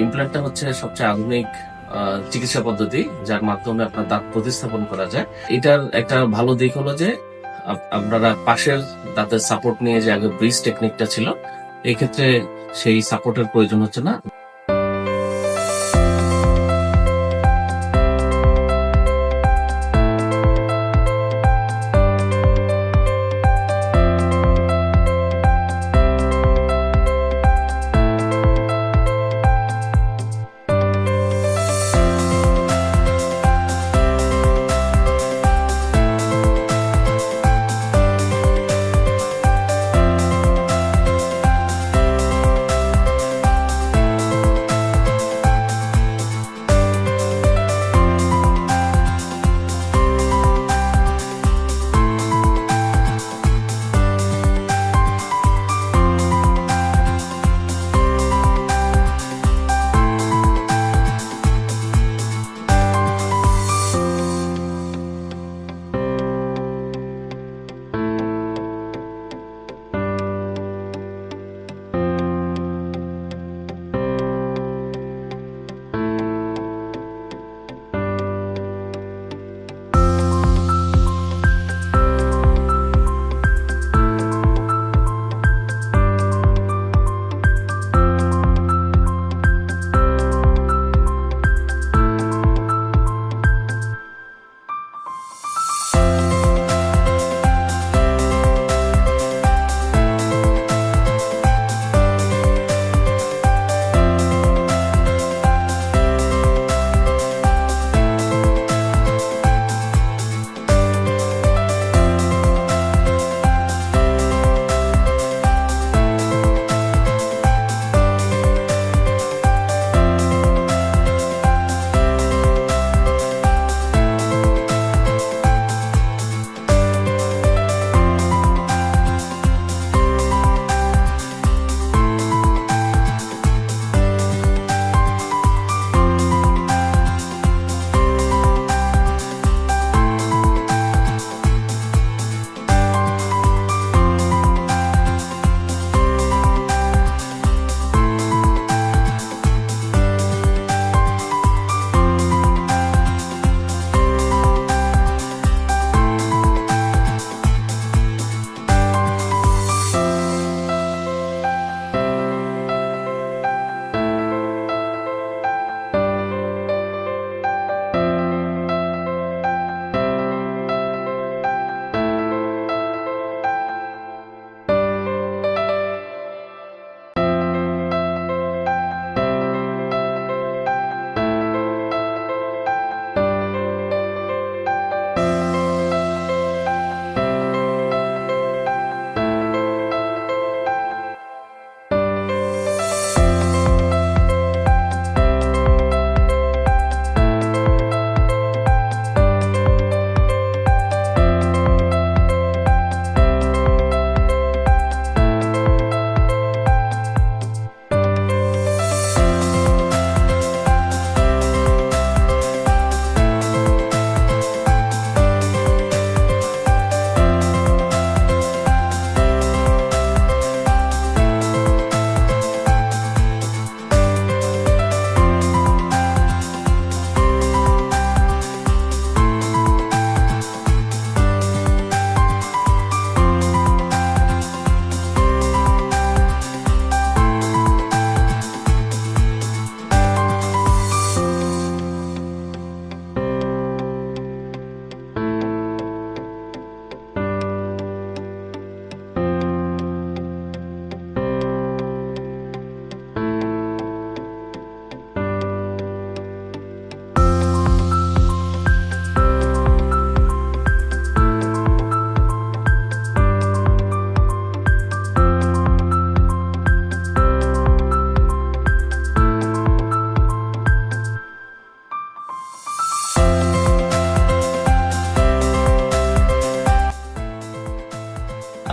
ইমপ্ল্যান্টটা হচ্ছে সবচেয়ে আধুনিক চিকিৎসা পদ্ধতি, যার মাধ্যমে আপনার দাঁত প্রতিস্থাপন করা যায়। এটার একটা ভালো দিক হলো যে, আপ- আপনারা পাশের দাঁতের সাপোর্ট নিয়ে যে আগে ব্রিজ টেকনিকটা ছিল, এক্ষেত্রে সেই সাপোর্টের প্রয়োজন হচ্ছে না।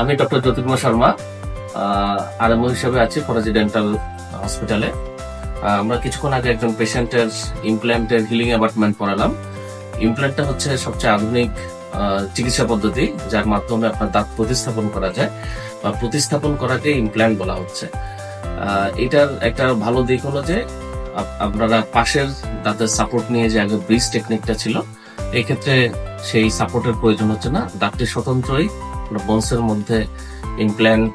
আমি ডক্টর জ্যোতির্ময় শর্মা আরএমও হিসেবে আছি ফরাজি ডেন্টাল হসপিটালে। আমরা কিছুক্ষণ আগে একজন পেশেন্টের ইমপ্ল্যান্টের হিলিং অ্যাপার্টমেন্ট পড়ালাম। ইমপ্ল্যান্টটা হচ্ছে সবচেয়ে আধুনিক চিকিৎসা পদ্ধতি, যার মাধ্যমে আপনার দাঁত প্রতিস্থাপন করা যায় বা প্রতিস্থাপন করাকে ইমপ্ল্যান্ট বলা হচ্ছে। এটার একটা ভালো দিক হলো যে আপনারা পাশের দাঁতের সাপোর্ট নিয়ে যে আগে ব্রিজ টেকনিকটা ছিল, এক্ষেত্রে সেই সাপোর্টের প্রয়োজন হচ্ছে না। দাঁতটি স্বতন্ত্রই বোনসের মধ্যে ইমপ্ল্যান্ট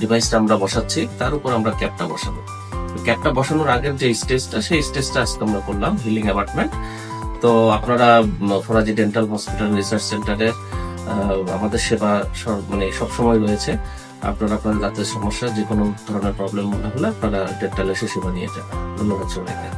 ডিভাইসটা আমরা বসাচ্ছি, তার উপর আমরা ক্যাপটা বসাবো। ক্যাপটা বসানোর আগের যে স্টেজটা, সেই স্টেজটা আজকে আমরা করলাম হিলিং অ্যাপার্টমেন্ট তো আপনারা ফরাজি ডেন্টাল হসপিটাল রিসার্চ সেন্টারে আমাদের সেবা মানে সবসময় রয়েছে। আপনারা আপনার দাঁতের সমস্যা যে কোনো ধরনের প্রবলেম মনে হলে আপনারা ডেন্টাল এসে সেবা নিয়ে যাবেন। ধন্যবাদ সবাইকে।